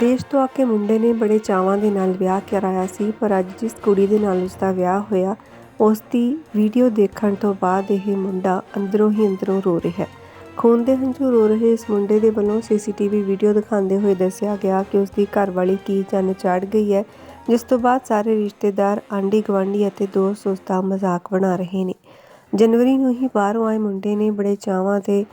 ਵਿਦੇਸ਼ ਤੋਂ ਆ ਕੇ ਮੁੰਡੇ ਨੇ ਬੜੇ ਚਾਵਾਂ ਦੇ ਨਾਲ ਵਿਆਹ ਕਰਾਇਆ ਸੀ, ਪਰ ਅੱਜ ਜਿਸ ਕੁੜੀ ਦੇ ਨਾਲ ਉਸ ਦਾ ਵਿਆਹ ਹੋਇਆ ਉਸ ਦੀ ਵੀਡੀਓ ਦੇਖਣ ਤੋਂ ਬਾਅਦ ਇਹ ਮੁੰਡਾ ਅੰਦਰੋਂ ਹੀ ਅੰਦਰੋਂ ਰੋ ਰਿਹਾ ਹੈ। ਖੂਨ ਦੇ ਹੰਝੂ ਰੋ ਰਹੇ ਇਸ ਮੁੰਡੇ ਦੇ ਵੱਲੋਂ ਸੀਸੀਟੀਵੀ ਵੀਡੀਓ ਦਿਖਾਉਂਦੇ ਹੋਏ ਦੱਸਿਆ ਗਿਆ ਕਿ ਉਸ ਦੀ ਘਰਵਾਲੀ ਕੀ ਚੰਨ ਚਾੜ ਗਈ ਹੈ, ਜਿਸ ਤੋਂ ਬਾਅਦ ਸਾਰੇ ਰਿਸ਼ਤੇਦਾਰ ਆਂਢੀ ਗੁਆਂਢੀ ਅਤੇ ਦੋਸਤ ਉਸ ਦਾ ਮਜ਼ਾਕ ਬਣਾ ਰਹੇ ਨੇ। ਜਨਵਰੀ ਨੂੰ ਹੀ ਬਾਹਰੋਂ ਆਏ ਮੁੰਡੇ ਨੇ ਬੜੇ ਚਾਵਾਂ ਤੇ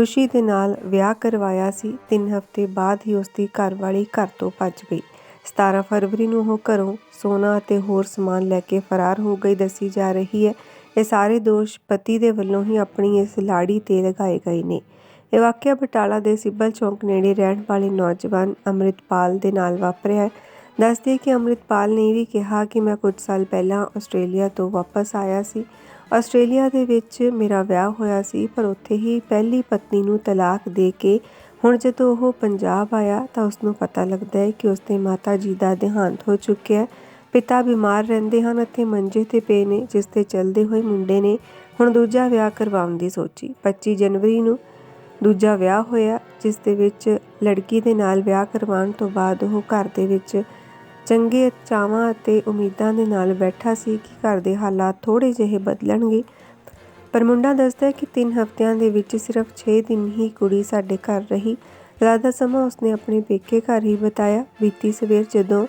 ਖੁਸ਼ੀ ਦੇ ਨਾਲ ਵਿਆਹ ਕਰਵਾਇਆ ਸੀ 3 ਹਫ਼ਤੇ ਬਾਅਦ ਹੀ ਉਸ ਦੀ ਘਰਵਾਲੀ ਘਰ ਤੋਂ ਭੱਜ ਗਈ। 17 ਫਰਵਰੀ ਨੂੰ ਉਹ ਘਰੋਂ ਸੋਨਾ ਅਤੇ ਹੋਰ ਸਮਾਨ ਲੈ ਕੇ ਫਰਾਰ ਹੋ ਗਈ, ਦੱਸੀ ਜਾ ਰਹੀ ਹੈ। ਇਹ ਸਾਰੇ ਦੋਸ਼ ਪਤੀ ਦੇ ਵੱਲੋਂ ਹੀ ਆਪਣੀ ਇਸ ਲਾੜੀ ਤੇ ਲਗਾਏ ਗਏ ਨੇ। ਇਹ ਵਾਕਿਆ ਬਟਾਲਾ ਦੇ ਸਿੱਬਲ ਚੌਂਕ ਨੇੜੇ ਰਹਿਣ ਵਾਲੇ ਨੌਜਵਾਨ ਅੰਮ੍ਰਿਤਪਾਲ ਦੇ ਨਾਲ ਵਾਪਰਿਆ ਹੈ। ਦੱਸਦੇ ਕਿ ਅੰਮ੍ਰਿਤਪਾਲ ਨੇ ਇਹ ਵੀ ਕਿਹਾ ਕਿ ਮੈਂ ਕੁਝ ਸਾਲ ਪਹਿਲਾਂ ਆਸਟ੍ਰੇਲੀਆ ਤੋਂ ਵਾਪਸ ਆਇਆ ਸੀ। ਆਸਟ੍ਰੇਲੀਆ ਦੇ ਵਿੱਚ ਮੇਰਾ ਵਿਆਹ ਹੋਇਆ ਸੀ, ਪਰ ਉੱਥੇ ਹੀ ਪਹਿਲੀ ਪਤਨੀ ਨੂੰ ਤਲਾਕ ਦੇ ਕੇ ਹੁਣ ਜਦੋਂ ਉਹ ਪੰਜਾਬ ਆਇਆ ਤਾਂ ਉਸ ਨੂੰ ਪਤਾ ਲੱਗਦਾ ਹੈ ਕਿ ਉਸ ਦੇ ਮਾਤਾ ਜੀ ਦਾ ਦੇਹਾਂਤ ਹੋ ਚੁੱਕਿਆ ਹੈ। ਪਿਤਾ ਬਿਮਾਰ ਰਹਿੰਦੇ ਹਨ ਅਤੇ ਮੰਜੇ ਤੇ ਪਏ ਨੇ, ਜਿਸ ਤੇ ਚੱਲਦੇ ਹੋਏ ਮੁੰਡੇ ਨੇ ਹੁਣ ਦੂਜਾ ਵਿਆਹ ਕਰਵਾਉਣ ਦੀ ਸੋਚੀ। 25 ਜਨਵਰੀ ਨੂੰ ਦੂਜਾ ਵਿਆਹ ਹੋਇਆ, ਜਿਸ ਦੇ ਵਿੱਚ ਲੜਕੀ ਦੇ ਨਾਲ ਵਿਆਹ ਕਰਵਾਉਣ ਤੋਂ ਬਾਅਦ ਉਹ ਘਰ ਦੇ ਵਿੱਚ ਚੰਗੇ ਚਾਵਾਂ ਅਤੇ ਉਮੀਦਾਂ ਦੇ ਨਾਲ ਬੈਠਾ ਸੀ ਕਿ ਘਰ ਦੇ ਹਾਲਾਤ ਥੋੜੇ ਜਿਹੇ ਬਦਲਣਗੇ। ਪਰ ਮੁੰਡਾ ਦੱਸਦਾ ਹੈ ਕਿ 3 ਹਫ਼ਤਿਆਂ ਦੇ ਵਿੱਚ ਸਿਰਫ 6 ਦਿਨ ਹੀ ਕੁੜੀ ਸਾਡੇ ਘਰ ਰਹੀ। ਜ਼ਿਆਦਾ ਸਮਾਂ ਉਸਨੇ ਆਪਣੇ ਪੇਕੇ ਘਰ ਹੀ ਬਿਤਾਇਆ। ਬੀਤੀ ਸਵੇਰ ਜਦੋਂ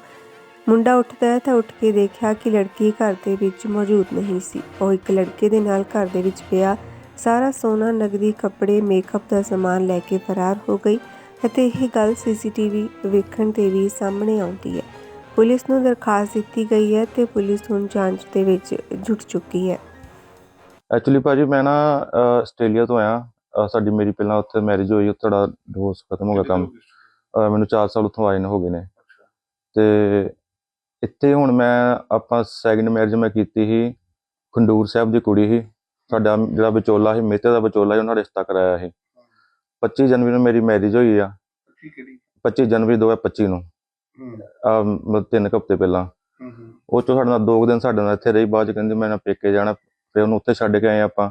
ਮੁੰਡਾ ਉੱਠਦਾ ਹੈ ਤਾਂ ਉੱਠ ਕੇ ਦੇਖਿਆ ਕਿ ਲੜਕੀ ਘਰ ਦੇ ਵਿੱਚ ਮੌਜੂਦ ਨਹੀਂ ਸੀ। ਉਹ ਇੱਕ ਲੜਕੇ ਦੇ ਨਾਲ ਘਰ ਦੇ ਵਿੱਚ ਪਿਆ। ਸਾਰਾ ਸੋਨਾ ਨਗਦੀ ਕੱਪੜੇ ਮੇਕਅਪ ਦਾ ਸਮਾਨ ਲੈ ਕੇ ਫਰਾਰ ਹੋ ਗਈ ਅਤੇ ਇਹ ਗੱਲ ਸੀਸੀਟੀਵੀ ਵੇਖਣ ਤੇ ਵੀ ਸਾਹਮਣੇ ਆਉਂਦੀ ਹੈ। ਪੁਲਿਸ ਨੂੰ ਦਰਖਾਸਤ ਦਿੱਤੀ ਗਈ ਹੈ ਤੇ ਪੁਲਿਸ ਹੁਣ ਜਾਂਚ ਦੇ ਵਿੱਚ ਜੁਟ ਚੁੱਕੀ ਹੈ। ਐਕਚੁਅਲੀ ਭਾਜੀ ਮੈਂ ਨਾ ਅਹ, ਆਸਟ੍ਰੇਲੀਆ ਤੋਂ ਆਇਆ। ਅਹ, ਸਾਡੀ ਮੇਰੀ ਪਹਿਲਾਂ ਉੱਥੇ ਮੈਰਿਜ ਹੋਈ ਉੱਥੇ ਦਾ ਡਿਵੋਰਸ ਖਤਮ ਹੋ ਗਿਆ ਕੰਮ। ਅਹ, ਮੈਨੂੰ 4 ਸਾਲ ਉੱਥੋਂ ਆਏ ਨੂੰ ਹੋ ਗਏ ਨੇ। ਤੇ ਇੱਥੇ ਹੁਣ ਮੈਂ ਆਪਾਂ ਸੈਕਿੰਡ ਮੈਰਿਜ ਮੈਂ ਕੀਤੀ ਸੀ ਖੰਡੂਰ ਸਾਹਿਬ ਦੀ ਕੁੜੀ ਸੀ। ਸਾਡਾ ਜਿਹੜਾ ਵਿਚੋਲਾ ਸੀ ਮੇਤੇ ਦਾ ਵਿਚੋਲਾ ਸੀ ਉਹਨਾਂ ਦਾ ਰਿਸ਼ਤਾ ਕਰਾਇਆ ਸੀ। 25 ਜਨਵਰੀ ਨੂੰ ਮੇਰੀ ਮੈਰਿਜ ਹੋਈ ਆ। ਠੀਕ ਹੈ ਜੀ 25 ਜਨਵਰੀ 2025 ਨੂੰ। ਮਤਲਬ ਤਿੰਨ ਕੁ ਹਫ਼ਤੇ ਪਹਿਲਾਂ। ਉਹ ਚੋਂ ਸਾਡੇ ਨਾਲ ਦੋ ਕੁ ਦਿਨ ਸਾਡੇ ਨਾਲ ਇੱਥੇ ਰਹੀ ਬਾਅਦ ਚ ਕਹਿੰਦੀ ਮੈਂ ਨਾ ਪੇਕੇ ਜਾਣਾ ਫਿਰ ਉਹਨੂੰ ਉੱਥੇ ਛੱਡ ਕੇ ਆਏ ਆਪਾਂ।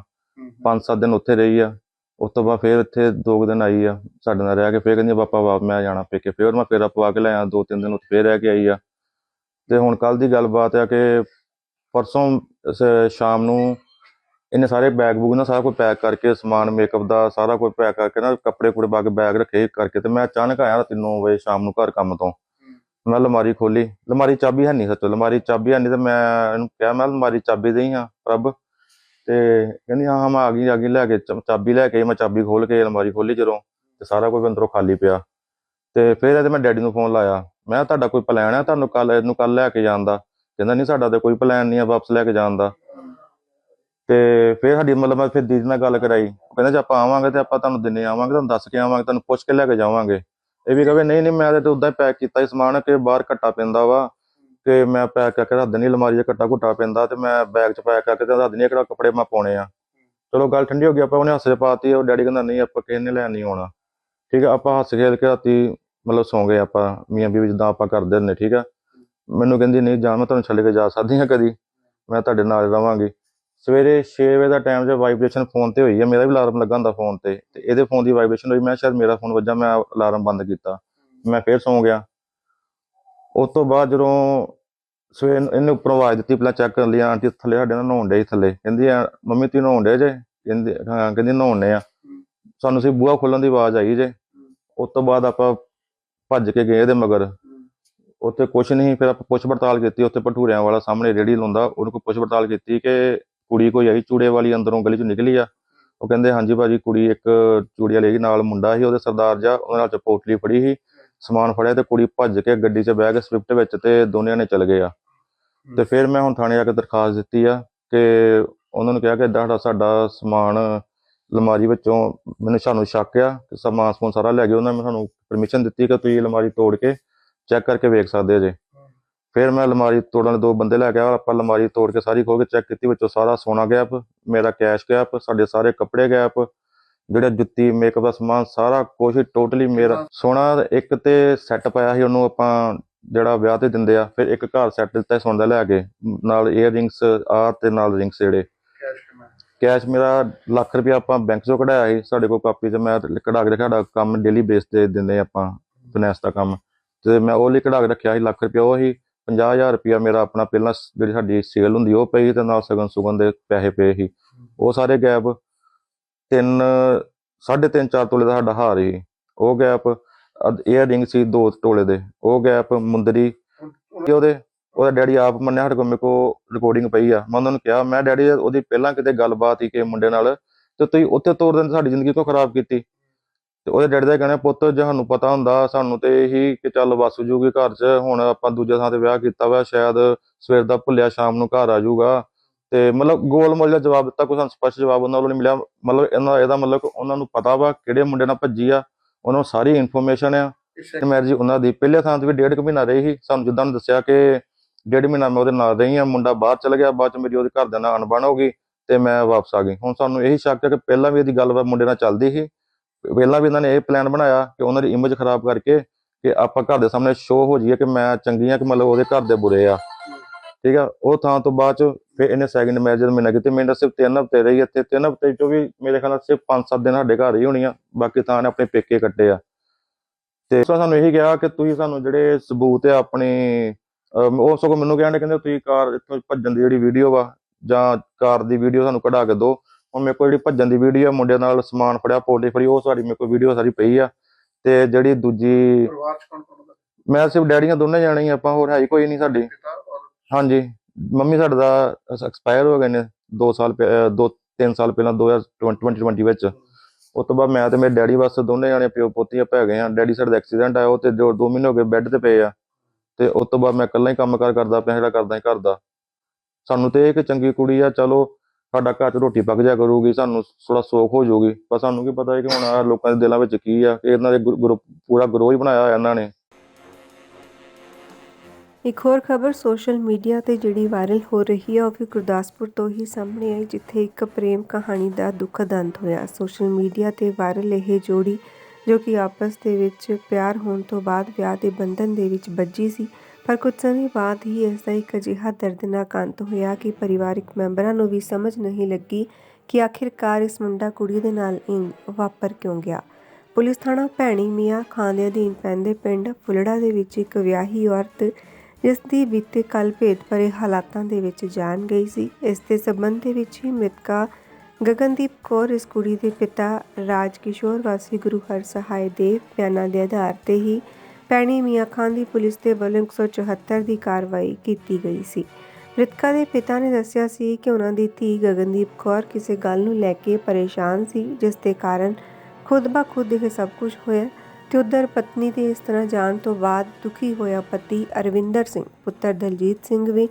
ਪੰਜ ਸੱਤ ਦਿਨ ਉੱਥੇ ਰਹੀ ਆ। ਉਸ ਤੋਂ ਬਾਅਦ ਫਿਰ ਇੱਥੇ ਦੋ ਕੁ ਦਿਨ ਆਈ ਆ ਸਾਡੇ ਨਾਲ ਰਹਿ ਕੇ। ਫਿਰ ਕਹਿੰਦੀ ਪਾਪਾ ਵਾਪ ਮੈਂ ਜਾਣਾ ਪੇਕੇ। ਫਿਰ ਮੈਂ ਫੇਰਾ ਪਵਾ ਕੇ ਲਿਆ ਦੋ ਤਿੰਨ ਦਿਨ ਉੱਥੇ ਫਿਰ ਰਹਿ ਕੇ ਆਈ ਆ। ਤੇ ਹੁਣ ਕੱਲ ਦੀ ਗੱਲਬਾਤ ਆ ਕਿ ਪਰਸੋਂ ਸ਼ਾਮ ਨੂੰ ਇਹਨੇ ਸਾਰੇ ਬੈਗ ਬੂਗ ਨਾ ਸਾਰਾ ਕੁਝ ਪੈਕ ਕਰਕੇ ਸਮਾਨ ਮੇਕਅਪ ਦਾ ਸਾਰਾ ਕੁਝ ਪੈਕ ਕਰਕੇ ਨਾ ਕੱਪੜੇ ਕੁੜੇ ਪਾ ਕੇ ਬੈਗ ਰੱਖੇ ਕਰਕੇ ਤੇ ਮੈਂ ਅਚਾਨਕ ਆਇਆ ਰਾਤੀ 9 ਵਜੇ ਸ਼ਾਮ ਨੂੰ ਘਰ ਕੰਮ ਤੋਂ। ਮੈਂ ਅਲਮਾਰੀ ਖੋਲੀ। ਅਲਮਾਰੀ ਚਾਬੀ ਹੈ ਨਹੀਂ ਸੱਚੋ ਅਲਮਾਰੀ ਚਾਬੀ ਹੈ ਨਹੀਂ ਤੇ ਮੈਂ ਇਹਨੂੰ ਕਿਹਾ ਮੈਂ ਅਲਮਾਰੀ 'ਚ ਚਾਬੀ ਦੇਈ ਹਾਂ ਪ੍ਰਭ। ਤੇ ਕਹਿੰਦੀ ਹਾਂ ਹਾਂ ਮੈਂ ਆ ਗਈ ਆ ਗਈ ਲੈ ਕੇ ਚਾਬੀ ਲੈ ਕੇ ਮੈਂ ਚਾਬੀ ਖੋਲ ਕੇ ਅਲਮਾਰੀ ਖੋਲੀ ਜਦੋਂ ਤੇ ਸਾਰਾ ਕੁਝ ਅੰਦਰੋਂ ਖਾਲੀ ਪਿਆ। ਤੇ ਫਿਰ ਇਹਦੇ ਮੈਂ ਡੈਡੀ ਨੂੰ ਫੋਨ ਲਾਇਆ। ਮੈਂ ਕਿਹਾ, ਤੁਹਾਡਾ ਕੋਈ ਪਲਾਨ ਹੈ ਤੁਹਾਨੂੰ ਕੱਲ ਇਹਨੂੰ ਕੱਲ ਲੈ ਕੇ ਜਾਣ ਦਾ? ਕਹਿੰਦਾ ਨਹੀਂ ਸਾਡਾ ਤੇ ਕੋਈ ਪਲਾਨ ਨਹੀਂ ਆ ਵਾਪਸ ਲੈ ਕੇ ਜਾਣ ਦਾ। ਤੇ ਫਿਰ ਸਾਡੀ ਮਤਲਬ ਮੈਂ ਫਿਰ ਦੀਦੀ ਨਾਲ ਗੱਲ ਕਰਾਈ। ਕਹਿੰਦਾ ਜੇ ਆਪਾਂ ਆਵਾਂਗੇ ਤੇ ਆਪਾਂ ਤੁਹਾਨੂੰ ਦਿਨੇ ਆਵਾਂਗੇ ਤੁਹਾਨੂੰ ਦੱਸ ਕੇ ਆਵਾਂਗੇ ਤੁਹਾਨੂੰ ਪੁੱਛ ਕੇ ਲੈ ਕੇ ਜਾਵਾਂਗੇ। ਇਹ ਵੀ ਕਹੇ, ਨਹੀਂ ਨਹੀਂ, ਮੈਂ ਤਾਂ ਉਦਾਂ ਹੀ ਪੈਕ ਕੀਤਾ ਹੀ ਸਮਾਨ ਕਿ ਬਾਹਰ ਘੱਟਾ ਪੈਂਦਾ ਵਾ, ਕਿ ਮੈਂ ਪੈਕ ਕਰਕੇ ਰੱਖ ਦਿੰਦੀ ਅਲਮਾਰੀ 'ਚ ਘੱਟਾ ਘੁੱਟਾ ਪੈਂਦਾ ਤੇ ਮੈਂ ਬੈਗ 'ਚ ਪੈਕ ਕਰਕੇ ਤੇ ਰੱਖ ਦਿੰਦੀ ਕਿਹੜਾ ਕੱਪੜੇ ਮੈਂ ਪਾਉਣੇ ਆ। ਚਲੋ ਗੱਲ ਠੰਡੀ ਹੋ ਗਈ, ਆਪਾਂ ਉਹਨੇ ਹੱਸੇ ਪਾਤੀ ਉਹ ਡੈਡੀ ਕਹਿੰਦਾ, ਨਹੀਂ, ਆਪਾਂ ਕਿਸੇ ਨੇ ਲੈਣ ਨਹੀਂ ਆਉਣਾ। ਠੀਕ ਆ, ਆਪਾਂ ਹੱਸ ਖੇਲ ਕੇ ਰਾਤੀ ਮਤਲਬ ਸੌਂ ਗਏ ਆਪਾਂ, ਮੀਆਂ ਬੀਵੀ ਜਿੱਦਾਂ ਆਪਾਂ ਕਰਦੇ ਹੁੰਦੇ, ਠੀਕ ਆ। ਮੈਨੂੰ ਕਹਿੰਦੀ, ਨਹੀਂ ਜਾਣ ਮੈਂ ਤੁਹਾਨੂੰ ਛੱਡ ਕੇ ਜਾ ਸਕਦੀ ਹਾਂ ਕਦੀ, ਮੈਂ ਤੁਹਾਡੇ ਨਾਲ ਰਵਾਂਗੀ। ਸਵੇਰੇ 6 ਵਜੇ ਦਾ ਟਾਈਮ ਜੇ ਵਾਈਬ੍ਰੇਸ਼ਨ ਫੋਨ ਤੇ ਹੋਈ ਹੈ ਮੇਰਾ ਵੀ ਅਲਾਰਮ ਲੱਗਾ ਹੁੰਦਾ ਫੋਨ ਤੇ ਤੇ ਇਹਦੇ ਫੋਨ ਦੀ ਵਾਈਬ੍ਰੇਸ਼ਨ ਹੋਈ, ਮੈਂ ਸ਼ਾਇਦ ਮੇਰਾ ਫੋਨ ਵੱਜਾ, ਮੈਂ ਅਲਾਰਮ ਬੰਦ ਕੀਤਾ, ਮੈਂ ਫੇਰ ਸੌਂ ਗਿਆ। ਉਸ ਤੋਂ ਬਾਅਦ ਜਦੋਂ ਸਵੇਰ ਇਹਨੇ ਉੱਪਰੋਂ ਆਵਾਜ਼ ਦਿੱਤੀ, ਪਹਿਲਾਂ ਚੈੱਕ ਕਰ ਲਿਆ ਆਂਟੀ ਥੱਲੇ ਸਾਡੇ ਨਾਲ ਨਹਾਉਣ ਡੇ ਥੱਲੇ, ਕਹਿੰਦੀ ਮੰਮੀ ਤੁਸੀਂ ਨਹਾਉਣ ਡੇ ਜੇ? ਕਹਿੰਦੀ, ਹਾਂ, ਕਹਿੰਦੀ, ਨਹਾਉਣੇ ਆ। ਸਾਨੂੰ ਸੀ ਬੂਹਾ ਖੋਲਣ ਦੀ ਆਵਾਜ਼ ਆਈ ਜੇ। ਉਸ ਤੋਂ ਬਾਅਦ ਆਪਾਂ ਭੱਜ ਕੇ ਗਏ ਇਹਦੇ ਮਗਰ। ਉੱਥੇ ਕੁਛ ਨਹੀਂ, ਫਿਰ ਆਪਾਂ ਪੁੱਛ ਪੜਤਾਲ ਕੀਤੀ, ਉੱਥੇ ਭਟੂਰਿਆਂ ਵਾਲਾ ਸਾਹਮਣੇ ਰੇੜੀ ਲਾਉਂਦਾ, ਉਹਨੂੰ ਕੋਈ ਪੁੱਛ ਪੜਤਾਲ ਕੀਤੀ ਕਿ ਕੁੜੀ ਕੋਈ ਆਈ ਚੂੜੇ ਵਾਲੀ ਅੰਦਰੋਂ ਗਲੀ ਚੋਂ ਨਿਕਲੀ ਆ, ਉਹ ਕਹਿੰਦੇ, ਹਾਂਜੀ ਭਾਜੀ, ਕੁੜੀ ਇੱਕ ਚੂੜੀ ਵਾਲੀ ਨਾਲ ਮੁੰਡਾ ਸੀ, ਉਹਦੇ ਸਰਦਾਰ ਜਾ ਉਹਦੇ ਨਾਲ ਚ ਫੜੀ ਸੀ, ਸਮਾਨ ਫੜਿਆ ਤੇ ਕੁੜੀ ਭੱਜ ਕੇ ਗੱਡੀ 'ਚ ਬਹਿ ਕੇ ਸਵਿਫਟ ਵਿੱਚ ਤੇ ਦੋਨਿਆਂ ਨੇ ਚਲ ਗਏ ਆ। ਤੇ ਫਿਰ ਮੈਂ ਹੁਣ ਥਾਣੇ ਜਾ ਕੇ ਦਰਖਾਸਤ ਦਿੱਤੀ ਆ ਕਿ ਉਹਨਾਂ ਨੂੰ ਕਿਹਾ ਕਿ ਏਦਾਂ ਸਾਡਾ ਸਾਡਾ ਸਮਾਨ ਅਲਮਾਰੀ ਵਿੱਚੋਂ ਮੈਨੂੰ ਸਾਨੂੰ ਸ਼ੱਕ ਆ ਕਿ ਸਮਾਨ ਸਮੂਨ ਸਾਰਾ ਲੈ ਗਏ, ਉਹਨਾਂ ਨੇ ਸਾਨੂੰ ਪਰਮਿਸ਼ਨ ਦਿੱਤੀ ਕਿ ਤੁਸੀਂ ਅਲਮਾਰੀ ਤੋੜ ਕੇ ਚੈੱਕ ਕਰਕੇ ਵੇਖ ਸਕਦੇ ਜੇ। ਫਿਰ ਮੈਂ ਅਲਮਾਰੀ ਤੋੜਨ ਦੇ ਦੋ ਬੰਦੇ ਲੈ ਕੇ ਆਇਆ ਆਪਾਂ ਅਲਮਾਰੀ ਤੋੜ ਕੇ ਸਾਰੀ ਖੋਲ ਕੇ ਚੈੱਕ ਕੀਤੀ ਵਿੱਚੋਂ ਸਾਰਾ ਸੋਨਾ ਗਾਇਬ ਮੇਰਾ ਕੈਸ਼ ਗਾਇਬ ਸਾਡੇ ਸਾਰੇ ਕੱਪੜੇ ਗਾਇਬ ਜਿਹੜਾ ਜੁੱਤੀ ਮੇਕਅਪ ਦਾ ਸਮਾਨ ਸਾਰਾ ਕੁਝ ਟੋਟਲੀ ਮੇਰਾ ਸੋਨਾ ਇੱਕ ਤੇ ਸੈੱਟ ਪਾਇਆ ਸੀ ਉਹਨੂੰ ਆਪਾਂ ਜਿਹੜਾ ਵਿਆਹ ਤੇ ਦਿੰਦੇ ਆ ਫਿਰ ਇੱਕ ਘਰ ਸੈੱਟ ਦਿੱਤਾ ਸੋਨਾ ਦਾ ਲੈ ਕੇ ਨਾਲ ਏਅਰਿੰਗਸ ਆ ਤੇ ਨਾਲ ਰਿੰਗਸ ਜਿਹੜੇ। ਕੈਸ਼ ਮੇਰਾ ਲੱਖ ਰੁਪਇਆ ਆਪਾਂ ਬੈਂਕ ਚੋਂ ਕਢਾਇਆ ਸੀ ਸਾਡੇ ਕੋਲ ਕਾਪੀ 'ਚ ਮੈਂ ਕਢਾ ਕੇ ਰੱਖਿਆ ਸਾਡਾ ਕੰਮ ਡੇਲੀ ਬੇਸ ਤੇ ਦਿੰਦੇ ਆਪਾਂ ਫਾਈਨੈਂਸ ਦਾ ਕੰਮ। ਤੇ ਮੈਂ ਉਹ ਲਈ ਕਢਾ ਕੇ ਰੱਖਿਆ ਸੀ ਲੱਖ ਰੁਪਇਆ ਉਹ ਸੀ 50000 ਰੁਪਇਆ ਮੇਰਾ ਆਪਣਾ ਪਹਿਲਾਂ ਸ- ਜਿਹੜੀ ਸਾਡੀ ਸੇਲ ਹੁੰਦੀ ਉਹ ਪਈ ਤੇ ਨਾਲ ਸਗਨ ਸੁਗਨ ਦੇ ਪੈਸੇ ਪਏ ਸੀ। ਉਹ ਸਾਰੇ ਗੈਪ ਤਿੰਨ ਸਾਢੇ ਤਿੰਨ ਚਾਰ ਤੋਲੇ ਦਾ ਸਾਡਾ ਹਾਰ ਸੀ। ਉਹ ਗੈਪ ਏਅਰ ਰਿੰਗ ਸੀ ਦੋ ਤੋਲੇ ਦੇ। ਉਹ ਗੈਪ ਮੁੰਦਰੀ ਤੇ ਉਹਦੇ ਉਹਦਾ ਡੈਡੀ ਆਪ ਮੰਨਿਆ ਸਾਡੇ ਕੋਲ ਮੇਰੇ ਕੋਲ ਰਿਕਾਰਡਿੰਗ ਪਈ ਆ। ਮੈਂ ਉਹਨਾਂ ਨੂੰ ਕਿਹਾ ਮੈਂ ਡੈਡੀ ਉਹਦੀ ਪਹਿਲਾਂ ਕਿਤੇ ਗੱਲਬਾਤ ਹੀ ਕਿ ਮੁੰਡੇ ਨਾਲ ਤੇ ਤੁਸੀਂ ਉੱਥੇ ਤੋੜ ਦਿੰਦੇ ਸਾਡੀ ਜ਼ਿੰਦਗੀ ਕਿਉਂ ਖਰਾਬ ਕੀਤੀ? ਤੇ ਉਹਦੇ ਡੈਡੀ ਦਾ ਕਹਿਣਾ ਪੁੱਤ ਜੇ ਸਾਨੂੰ ਪਤਾ ਹੁੰਦਾ ਸਾਨੂੰ ਤੇ ਇਹੀ ਕਿ ਚੱਲ ਵਸ ਜੂਗੀ ਘਰ 'ਚ ਹੁਣ ਆਪਾਂ ਦੂਜੇ ਥਾਂ ਤੇ ਵਿਆਹ ਕੀਤਾ ਵਾ ਸ਼ਾਇਦ ਸਵੇਰ ਦਾ ਭੁੱਲਿਆ ਸ਼ਾਮ ਨੂੰ ਘਰ ਆ ਜਾਊਗਾ ਤੇ ਮਤਲਬ ਗੋਲ ਮੋਲ ਦਾ ਜਵਾਬ ਦਿੱਤਾ ਕੋਈ ਸਾਨੂੰ ਸਪਸ਼ਟ ਜਵਾਬ ਉਹਨਾਂ ਵੱਲੋਂ ਮਿਲਿਆ। ਮਤਲਬ ਇਹਨਾਂ ਇਹਦਾ ਮਤਲਬ ਉਹਨਾਂ ਨੂੰ ਪਤਾ ਵਾ ਕਿਹੜੇ ਮੁੰਡੇ ਨਾਲ ਭੱਜੀ ਆ ਉਹਨਾਂ ਨੂੰ ਸਾਰੀ ਇਨਫੋਰਮੇਸ਼ਨ ਆ। ਤੇ ਮੈਂ ਜੀ ਉਹਨਾਂ ਦੀ ਪਹਿਲੇ ਥਾਂ ਤੇ ਵੀ ਡੇਢ ਕੁ ਮਹੀਨਾ ਰਹੀ ਸੀ ਸਾਨੂੰ ਜਿੱਦਾਂ ਉਹਨੇ ਦੱਸਿਆ ਕਿ ਡੇਢ ਮਹੀਨਾ ਮੈਂ ਉਹਦੇ ਨਾਲ ਰਹੀ ਆ ਮੁੰਡਾ ਬਾਹਰ ਚਲ ਗਿਆ ਬਾਅਦ ਚ ਮੇਰੀ ਉਹਦੇ ਘਰਦਿਆਂ ਨਾਲ ਅਣਬਣ ਹੋ ਗਈ ਤੇ ਮੈਂ ਵਾਪਸ ਆ ਗਈ। ਹੁਣ ਸਾਨੂੰ ਇਹੀ ਸ਼ੱਕ ਹੈ ਕਿ ਪਹਿਲਾਂ ਵੀ ਇਹਦੀ ਗੱਲਬਾਤ ਮੁੰਡੇ ਨਾਲ ਚੱਲਦੀ ਸੀ। ਪਹਿਲਾਂ ਵੀ ਇਹਨਾਂ ਨੇ ਇਹ ਪਲਾਨ ਬਣਾਇਆ ਕਿ ਉਹਨਾਂ ਦੀ ਇਮੇਜ ਖਰਾਬ ਕਰਕੇ ਕਿ ਆਪਾਂ ਘਰ ਦੇ ਸਾਹਮਣੇ ਸ਼ੋਅ ਹੋ ਜਾਈਏ ਕਿ ਮੈਂ ਚੰਗੀ ਆ ਕਿ ਮਤਲਬ ਉਹਦੇ ਘਰ ਦੇ ਬੁਰੇ ਆ। ਠੀਕ ਆ? ਉਹ ਥਾਂ ਤੋਂ ਬਾਅਦ ਚ ਫਿਰ ਇਹਨੇ ਸੈਕਿੰਡ ਮੈਰਿਜ ਦਾ ਮਹੀਨਾ ਕੀਤੀ। ਮੈਨੂੰ ਸਿਰਫ ਤਿੰਨ ਹਫ਼ਤੇ ਰਹੀ ਇੱਥੇ ਤਿੰਨ ਹਫ਼ਤੇ ਚੋਂ ਵੀ ਮੇਰੇ ਖਿਆਲ ਨਾਲ ਸਿਰਫ 5-7 ਦਿਨ ਸਾਡੇ ਘਰ ਹੀ ਹੋਣੀ ਆ ਬਾਕੀ ਥਾਂ ਨੇ ਆਪਣੇ ਪੇਕੇ ਕੱਟੇ ਆ। ਤੇ ਸੋ ਸਾਨੂੰ ਇਹੀ ਕਿਹਾ ਕਿ ਤੁਸੀਂ ਸਾਨੂੰ ਜਿਹੜੇ ਸਬੂਤ ਆ ਆਪਣੀ ਉਹ ਸਗੋਂ ਮੈਨੂੰ ਕਹਿੰਦੇ ਕਹਿੰਦੇ ਤੁਸੀਂ ਕਾਰ ਇੱਥੋਂ ਭੱਜਣ ਦੀ ਜਿਹੜੀ ਵੀਡੀਓ ਵਾ ਜਾਂ ਕਾਰ ਦੀ ਵੀਡੀਓ ਸਾਨੂੰ ਕਢਾ ਕੇ ਦਿਓ। ਹੁਣ ਮੇਰੇ ਕੋਲ ਜਿਹੜੀ ਭੱਜਣ ਦੀ ਵੀਡੀਓ ਮੁੰਡੇ ਨਾਲ ਸਮਾਨ ਫੜਿਆ ਪੋਲੀ ਫੜੀ ਉਹ ਸਾਰੀ ਮੇਰੇ ਕੋਲ ਵੀਡੀਓ ਸਾਰੀ ਪਈ ਆ। ਤੇ ਜਿਹੜੀ ਦੂਜੀ ਪਰਿਵਾਰ ਚ ਕੌਣ ਕੌਣ ਹੁੰਦਾ? ਮੈਂ ਸਿਰਫ ਡੈਡੀਆਂ ਦੋਨੇ ਜਾਣੇ ਹੀ ਆ, ਆਪਾਂ ਹੋਰ ਹੈ ਕੋਈ ਨਹੀਂ ਸਾਡੀ। ਹਾਂਜੀ। ਮੰਮੀ ਸਾਡੇ ਦਾ ਐਕਸਪਾਇਰ ਹੋ ਗਏ ਨੇ 2 ਸਾਲ 2 3 ਸਾਲ ਪਹਿਲਾਂ 2020 ਵਿੱਚ। ਉਸ ਤੋਂ ਬਾਅਦ ਮੈਂ ਤੇ ਮੇਰੇ ਡੈਡੀ ਬਸ ਦੋਨੇ ਜਾਣੇ ਪਿਓ ਪੋਤੀਆਂ ਪੈ ਗਏ ਆ। ਡੈਡੀ ਸਾਡੇ ਦਾ ਐਕਸੀਡੈਂਟ ਆਇਆ ਉਹ ਤੇ 2 ਮਹੀਨੇ ਹੋ ਗਏ ਬੈੱਡ ਤੇ ਪਏ ਆ। ਤੇ ਉਸ ਤੋਂ ਬਾਅਦ ਮੈਂ ਇਕੱਲਾ ਹੀ ਕੰਮ ਕਾਰ ਕਰਦਾ ਪਿਆ ਜਿਹੜਾ ਕਰਦਾ ਹੀ ਘਰ ਦਾ। ਸਾਨੂੰ ਤੇ ਇਹ ਕਿ ਚੰਗੀ ਕੁੜੀ ਆ ਚਲੋ ਸਾਡਾ ਘਰ 'ਚ ਰੋਟੀ ਪੱਕ ਜਾ ਕਰੂਗੀ, ਸਾਨੂੰ ਥੋੜਾ ਸੌਖ ਹੋ ਜਾਊਗੀ। ਪਰ ਸਾਨੂੰ ਕੀ ਪਤਾ ਹੈ ਕਿ ਹੁਣ ਆਹ ਲੋਕਾਂ ਦੇ ਦਿਲਾਂ ਵਿੱਚ ਕੀ ਆ ਕਿ ਇਹਨਾਂ ਦੇ ਗਰੁੱਪ ਪੂਰਾ ਗਰੋਹ ਹੀ ਬਣਾਇਆ ਹੋਇਆ ਇਹਨਾਂ ਨੇ। ਇੱਕ ਹੋਰ ਖਬਰ, ਸੋਸ਼ਲ ਮੀਡੀਆ ਤੇ ਜਿਹੜੀ ਵਾਇਰਲ ਹੋ ਰਹੀ ਹੈ ਉਹ ਵੀ ਗੁਰਦਾਸਪੁਰ ਤੋਂ ਹੀ ਸਾਹਮਣੇ ਆਈ, ਜਿੱਥੇ ਇੱਕ ਪ੍ਰੇਮ ਕਹਾਣੀ ਦਾ ਦੁਖਦ ਅੰਤ ਹੋਇਆ। ਸੋਸ਼ਲ ਮੀਡੀਆ ਤੇ ਵਾਇਰਲ ਇਹ ਜੋੜੀ, ਜੋ ਕਿ ਆਪਸ ਦੇ ਵਿੱਚ ਪਿਆਰ ਹੋਣ ਤੋਂ ਬਾਅਦ ਵਿਆਹ ਦੇ ਬੰਧਨ ਦੇ ਵਿੱਚ ਬੱਝੀ ਸੀ। ਪਰ ਕੁਝ ਸਮੇਂ ਬਾਅਦ ਹੀ ਇਸ ਦਾ ਇੱਕ ਅਜਿਹਾ ਦਰਦਨਾਕ ਅੰਤ ਹੋਇਆ ਕਿ ਪਰਿਵਾਰਕ ਮੈਂਬਰਾਂ ਨੂੰ ਵੀ ਸਮਝ ਨਹੀਂ ਲੱਗੀ ਕਿ ਆਖਿਰਕਾਰ ਇਸ ਮੁੰਡਾ ਕੁੜੀ ਦੇ ਨਾਲ ਇੰਜ ਵਾਪਰ ਕਿਉਂ ਗਿਆ। ਪੁਲਿਸ ਥਾਣਾ ਭੈਣੀ ਮੀਆਂ ਖਾਂ ਦੇ ਅਧੀਨ ਪੈਂਦੇ ਪਿੰਡ ਫੁਲੜਾ ਦੇ ਵਿੱਚ ਇੱਕ ਵਿਆਹੀ ਔਰਤ ਜਿਸ ਦੀ ਬੀਤੇ ਕੱਲ ਭੇਦ ਭਰੇ ਹਾਲਾਤਾਂ ਦੇ ਵਿੱਚ ਜਾਨ ਗਈ ਸੀ। ਇਸ ਦੇ ਸਬੰਧ ਦੇ ਵਿੱਚ ਹੀ ਮ੍ਰਿਤਕਾ ਗਗਨਦੀਪ ਕੌਰ ਇਸ ਕੁੜੀ ਦੇ ਪਿਤਾ ਰਾਜ ਕਿਸ਼ੋਰ ਵਾਸੀ ਗੁਰੂ ਹਰ ਸਹਾਇ ਦੇ ਬਿਆਨਾਂ ਦੇ ਆਧਾਰ ਤੇ ਹੀ ਪੈਣੀ ਮੀਆਂ ਖਾਨ ਦੀ ਪੁਲਿਸ ਦੇ ਵੱਲੋਂ 174 ਦੀ ਕਾਰਵਾਈ ਕੀਤੀ ਗਈ ਸੀ। ਮ੍ਰਿਤਕਾ ਦੇ ਪਿਤਾ ਨੇ ਦੱਸਿਆ ਸੀ ਕਿ ਉਹਨਾਂ ਦੀ ਧੀ ਗਗਨਦੀਪ ਕੌਰ ਕਿਸੇ ਗੱਲ ਨੂੰ ਲੈ ਕੇ ਪਰੇਸ਼ਾਨ ਸੀ, ਜਿਸ ਦੇ ਕਾਰਨ ਖੁਦ ਬਾ ਖੁਦ ਇਹ ਸਭ ਕੁਝ ਹੋਇਆ। ਤੇ ਉਧਰ ਪਤਨੀ ਦੇ ਇਸ ਤਰ੍ਹਾਂ ਜਾਣ ਤੋਂ ਬਾਅਦ ਦੁਖੀ ਹੋਇਆ ਪਤੀ ਅਰਵਿੰਦਰ ਸਿੰਘ, ਪੁੱਤਰ ਦਲਜੀਤ ਸਿੰਘ ਵੀ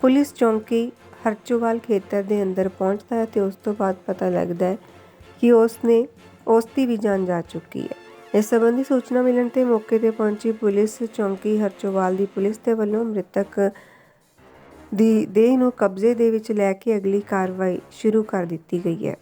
ਪੁਲਿਸ ਚੌਂਕੀ ਹਰਚੂਵਾਲ ਖੇਤਰ ਦੇ ਅੰਦਰ ਪਹੁੰਚਦਾ ਹੈ ਤੇ ਉਸ ਤੋਂ ਬਾਅਦ ਪਤਾ ਲੱਗਦਾ ਹੈ ਕਿ ਉਸ ਨੇ ਉਸ ਦੀ ਵੀ ਜਾਨ ਜਾ ਚੁੱਕੀ ਹੈ। ਇਸ ਸੰਬੰਧੀ ਸੂਚਨਾ ਮਿਲਣ ਤੇ ਮੌਕੇ ਤੇ ਪਹੁੰਚੀ ਪੁਲਿਸ ਚੌਂਕੀ ਹਰਚੋਵਾਲ ਦੀ ਪੁਲਿਸ ਦੇ ਵੱਲੋਂ ਮ੍ਰਿਤਕ ਦੀ ਦੇਹ ਨੂੰ ਕਬਜ਼ੇ ਦੇ ਵਿੱਚ ਲੈ ਕੇ ਅਗਲੀ ਕਾਰਵਾਈ ਸ਼ੁਰੂ ਕਰ ਦਿੱਤੀ ਗਈ ਹੈ।